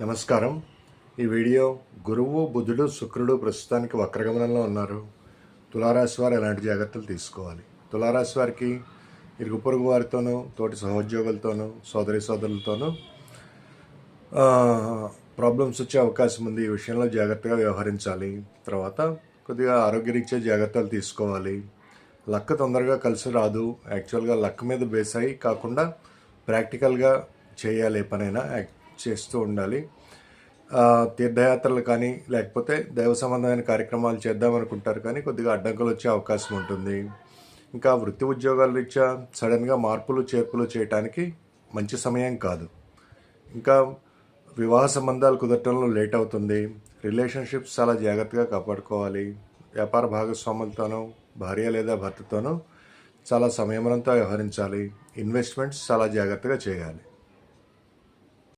నమస్కారం. ఈ వీడియో గురువు బుధుడు శుక్రుడు ప్రస్తుతానికి వక్రగమనంలో ఉన్నారు. తులారాశి వారు ఎలాంటి జాగ్రత్తలు తీసుకోవాలి? తులారాశి వారికి ఇరుగు పొరుగు వారితోనూ తోటి సహోద్యోగులతోనూ సోదరి సోదరులతోనూ ప్రాబ్లమ్స్ వచ్చే అవకాశం ఉంది. ఈ విషయంలో జాగ్రత్తగా వ్యవహరించాలి. తర్వాత కొద్దిగా ఆరోగ్యరీత్యా జాగ్రత్తలు తీసుకోవాలి. లక్ తొందరగా కలిసి రాదు. యాక్చువల్గా లక్ మీద బేస్ అయ్యి కాకుండా ప్రాక్టికల్గా చేయాలి పనైనా. చేస్తూ ఉండాలి. తీర్థయాత్రలు కానీ లేకపోతే దైవ సంబంధమైన కార్యక్రమాలు చేద్దాం అనుకుంటారు కానీ కొద్దిగా అడ్డంకులు వచ్చే అవకాశం ఉంటుంది. ఇంకా వృత్తి ఉద్యోగాల రీత్యా సడన్గా మార్పులు చేర్పులు చేయటానికి మంచి సమయం కాదు. ఇంకా వివాహ సంబంధాలు కుదరటంలో లేట్ అవుతుంది. రిలేషన్షిప్స్ చాలా జాగ్రత్తగా కాపాడుకోవాలి. వ్యాపార భాగస్వాములతోనూ భార్య లేదా భర్తతోనూ చాలా సంయమనంతో వ్యవహరించాలి. ఇన్వెస్ట్మెంట్స్ చాలా జాగ్రత్తగా చేయాలి.